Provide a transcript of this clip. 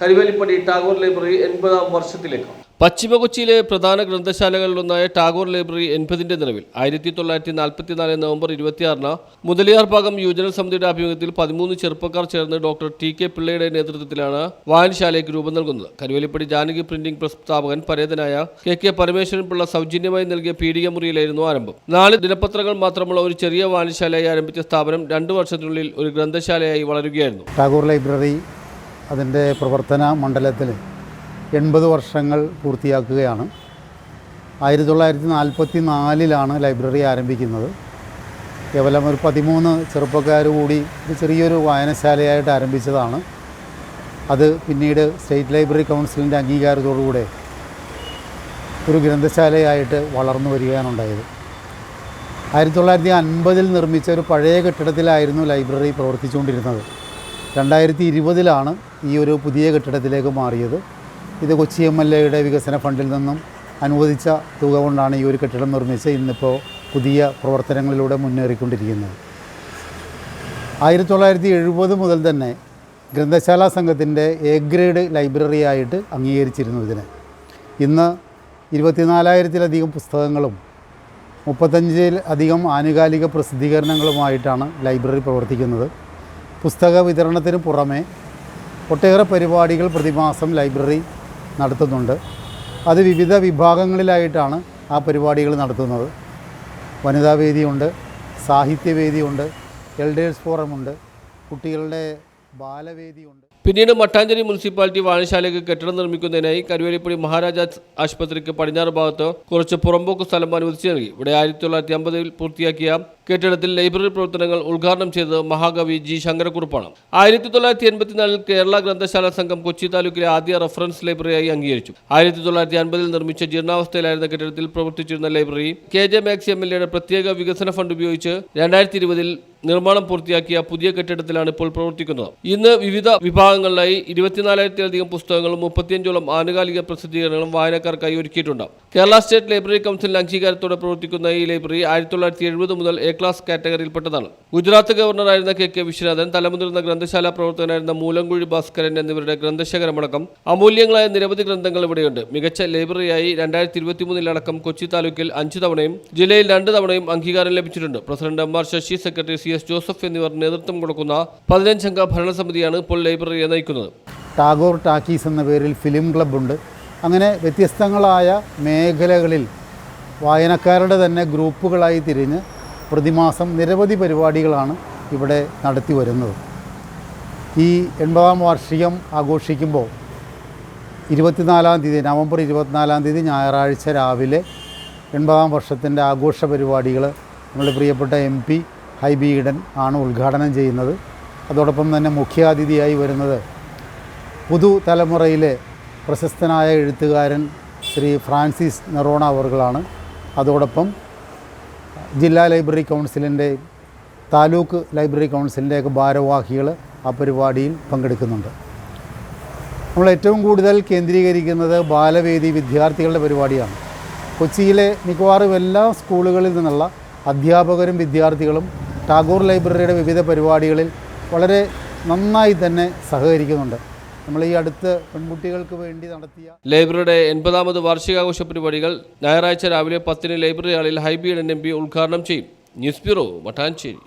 Karuvelippady Tagore library എൺപതാം വർഷത്തിലേക്ക്. പശ്ചിമ കൊച്ചിയിലെ പ്രധാന ഗ്രന്ഥശാലകളിലൊന്നായ ടാഗോർ ലൈബ്രറി എൺപതിന്റെ നിലവിൽ ആയിരത്തി തൊള്ളായിരത്തി നാൽപ്പത്തിനാല് നവംബർ ഇരുപത്തിയാറിന് മുതലിയാർ ഭാഗം യുവജന സമിതിയുടെ ആഭിമുഖ്യത്തിൽ പതിമൂന്ന് ചെറുപ്പക്കാർ ചേർന്ന് ഡോക്ടർ ടി കെ പിള്ളയുടെ നേതൃത്വത്തിലാണ് വായനശാലയ്ക്ക് രൂപം നൽകുന്നത്. കരുവേലിപ്പടി ജാനകി പ്രിന്റിംഗ് പ്രസ് സ്ഥാപകൻ പരേതനായ കെ കെ പരമേശ്വരൻ പിള്ള സൗജന്യമായി നൽകിയ പീഡിക മുറിയിലായിരുന്നു ആരംഭം. നാല് ദിനപത്രങ്ങൾ മാത്രമുള്ള ഒരു ചെറിയ വായനശാലയായി ആരംഭിച്ച സ്ഥാപനം രണ്ടു വർഷത്തിനുള്ളിൽ ഒരു ഗ്രന്ഥശാലയായി വളരുകയായിരുന്നു. ടാഗോർ ലൈബ്രറി അതിന്റെ പ്രവർത്തന മണ്ഡലത്തിൽ എൺപത് വർഷങ്ങൾ പൂർത്തിയാക്കുകയാണ്. ആയിരത്തി തൊള്ളായിരത്തി നാൽപ്പത്തി നാലിലാണ് ലൈബ്രറി ആരംഭിക്കുന്നത്. കേവലം ഒരു പതിമൂന്ന് ചെറുപ്പക്കാർ കൂടി ഒരു ചെറിയൊരു വായനശാലയായിട്ട് ആരംഭിച്ചതാണ്. അത് പിന്നീട് സ്റ്റേറ്റ് ലൈബ്രറി കൗൺസിലിന്റെ അംഗീകാരത്തോടുകൂടെ ഒരു ഗ്രന്ഥശാലയായിട്ട് വളർന്നു വരികയാണുണ്ടായത് ആയിരത്തി തൊള്ളായിരത്തി അൻപതിൽ നിർമ്മിച്ച ഒരു പഴയ കെട്ടിടത്തിലായിരുന്നു ലൈബ്രറി പ്രവർത്തിച്ചുകൊണ്ടിരുന്നത്. രണ്ടായിരത്തി ഇരുപതിലാണ് ഈ ഒരു പുതിയ കെട്ടിടത്തിലേക്ക് മാറിയത്. ഇത് കൊച്ചി എം എൽ എയുടെ വികസന ഫണ്ടിൽ നിന്നും അനുവദിച്ച തുക കൊണ്ടാണ് ഈ ഒരു കെട്ടിടം നിർമ്മിച്ച് ഇന്നിപ്പോൾ പുതിയ പ്രവർത്തനങ്ങളിലൂടെ മുന്നേറിക്കൊണ്ടിരിക്കുന്നത്. ആയിരത്തി തൊള്ളായിരത്തി എഴുപത് മുതൽ തന്നെ ഗ്രന്ഥശാല സംഘത്തിന്റെ എ ഗ്രേഡ് ലൈബ്രറി ആയിട്ട് അംഗീകരിച്ചിരുന്നു ഇതിനെ. ഇന്ന് ഇരുപത്തിനാലായിരത്തിലധികം പുസ്തകങ്ങളും മുപ്പത്തഞ്ചിൽ അധികം ആനുകാലിക പ്രസിദ്ധീകരണങ്ങളുമായിട്ടാണ് ലൈബ്രറി പ്രവർത്തിക്കുന്നത്. പുസ്തക വിതരണത്തിന് പുറമെ ഒട്ടേറെ പരിപാടികൾ പ്രതിമാസം ലൈബ്രറി നടത്തുന്നുണ്ട്. അത് വിവിധ വിഭാഗങ്ങളിലായിട്ടാണ് ആ പരിപാടികൾ നടത്തുന്നത്. വനിതാവേദിയുണ്ട് സാഹിത്യവേദിയുണ്ട് എൽഡേഴ്സ് ഫോറമുണ്ട് കുട്ടികളുടെ ബാലവേദിയുണ്ട്. പിന്നീട് മട്ടാഞ്ചേരി മുനിസിപ്പാലിറ്റി വായനശാലയ്ക്ക് കെട്ടിടം നിർമ്മിക്കുന്നതിനായി കരുവേലിപ്പടി മഹാരാജാസ് ആശുപത്രിക്ക് പടിഞ്ഞാറ് ഭാഗത്ത് കുറച്ച് പുറമ്പോക്ക് സ്ഥലം അനുവദിച്ചു നൽകി. ഇവിടെ ആയിരത്തി തൊള്ളായിരത്തി അമ്പതിൽ പൂർത്തിയാക്കിയ കെട്ടിടത്തിൽ ലൈബ്രറി പ്രവർത്തനങ്ങൾ ഉദ്ഘാടനം ചെയ്തത് മഹാകവി ജി ശങ്കരക്കുറുപ്പാണ്. ആയിരത്തി തൊള്ളായിരത്തി എൺപത്തിനാലിൽ കേരള ഗ്രന്ഥശാല സംഘം കൊച്ചി താലൂക്കിലെ ആദ്യ റഫറൻസ് ലൈബ്രറിയായി അംഗീകരിച്ചു. ആയിരത്തി തൊള്ളായിരത്തി അൻപതിൽ നിർമ്മിച്ച ജീർണാവസ്ഥയിലായിരുന്ന കെട്ടിടത്തിൽ പ്രവർത്തിച്ചിരുന്ന library K J Maxi M L എയുടെ പ്രത്യേക വികസന ഫണ്ട് ഉപയോഗിച്ച് രണ്ടായിരത്തി ഇരുപതിൽ നിർമ്മാണം പൂർത്തിയാക്കിയ പുതിയ കെട്ടിടത്തിലാണ് ഇപ്പോൾ പ്രവർത്തിക്കുന്നത്. ഇന്ന് വിവിധ വിഭാഗങ്ങളിലായി ഇരുപത്തിനാലായിരത്തിലധികം പുസ്തകങ്ങളും മുപ്പത്തിയഞ്ചോളം ആനുകാലിക പ്രസിദ്ധീകരണങ്ങളും വായനക്കാർക്കായി ഒരുക്കിയിട്ടുണ്ട്. കേരള സ്റ്റേറ്റ് ലൈബ്രറി കൗൺസിലിന്റെ അംഗീകാരത്തോടെ പ്രവർത്തിക്കുന്ന ഈ ലൈബ്രറി ആയിരത്തി തൊള്ളായിരത്തി എഴുപത് മുതൽ എ ക്ലാസ് കാറ്റഗറിയിൽപ്പെട്ടതാണ്. ഗുജറാത്ത് ഗവർണറായിരുന്ന കെ കെ വിശ്വനാഥൻ തലമുതിർന്ന ഗ്രന്ഥശാല പ്രവർത്തകനായിരുന്ന മൂലംകുഴി ഭാസ്കരൻ എന്നിവരുടെ ഗ്രന്ഥശേഖരമടക്കം അമൂല്യങ്ങളായ നിരവധി ഗ്രന്ഥങ്ങൾ ഇവിടെയുണ്ട്. മികച്ച ലൈബ്രറിയായി രണ്ടായിരത്തി ഇരുപത്തിമൂന്നിലടക്കം കൊച്ചി താലൂക്കിൽ അഞ്ച് തവണയും ജില്ലയിൽ രണ്ട് തവണയും അംഗീകാരം ലഭിച്ചിട്ടുണ്ട്. President M R Sasi secretary C S Joseph എന്നിവർ നേതൃത്വം കൊടുക്കുന്ന പതിനഞ്ചംഗ ഭരണസമിതിയാണ് ഇപ്പോൾ ലൈബ്രറിയെ നയിക്കുന്നത്. ടാഗോർ ടാക്കീസ് എന്ന പേരിൽ ഫിലിം ക്ലബ്ബുണ്ട്. അങ്ങനെ വ്യത്യസ്തങ്ങളായ മേഖലകളിൽ വായനക്കാരുടെ തന്നെ ഗ്രൂപ്പുകളായി തിരിഞ്ഞ് പ്രതിമാസം നിരവധി പരിപാടികളാണ് ഇവിടെ നടത്തി വരുന്നത്. ഈ എൺപതാം വാർഷികം ആഘോഷിക്കുമ്പോൾ ഇരുപത്തിനാലാം തീയതി നവംബർ ഇരുപത്തിനാലാം തീയതി ഞായറാഴ്ച രാവിലെ എൺപതാം വർഷത്തിന്റെ ആഘോഷ പരിപാടികൾ നമ്മുടെ പ്രിയപ്പെട്ട എം പി ഹൈബി ഈഡൻ ആണ് ഉദ്ഘാടനം ചെയ്യുന്നത്. അതോടൊപ്പം തന്നെ മുഖ്യാതിഥിയായി വരുന്നത് പുതുതലമുറയിലെ പ്രശസ്തനായ എഴുത്തുകാരൻ ശ്രീ ഫ്രാൻസിസ് നെറോണ അവർകളാണ്. അതോടൊപ്പം ജില്ലാ ലൈബ്രറി കൗൺസിലിന്റെ താലൂക്ക് ലൈബ്രറി കൗൺസിലിന്റെയൊക്കെ ഭാരവാഹികൾ ആ പരിപാടിയിൽ പങ്കെടുക്കുന്നുണ്ട്. നമ്മൾ ഏറ്റവും കൂടുതൽ കേന്ദ്രീകരിക്കുന്നത് ബാലവേദി വിദ്യാർത്ഥികളുടെ പരിപാടിയാണ്. കൊച്ചിയിലെ മിക്കവാറും എല്ലാ സ്കൂളുകളിൽ നിന്നുള്ള അധ്യാപകരും വിദ്യാർത്ഥികളും ടാഗോർ ലൈബ്രറിയുടെ വിവിധ പരിപാടികളിൽ വളരെ നന്നായി തന്നെ സഹകരിക്കുന്നുണ്ട്. നമ്മൾ ഈ അടുത്ത് പെൺകുട്ടികൾക്ക് വേണ്ടി നടത്തിയ ലൈബ്രറിയുടെ എൺപതാമത് വാർഷികാഘോഷ പരിപാടികൾ ഞായറാഴ്ച രാവിലെ പത്തിന് ലൈബ്രറി ഹാളിൽ ഹൈബി എൻ എം പി ഉദ്ഘാടനം ചെയ്യും. News bureau Mattancherry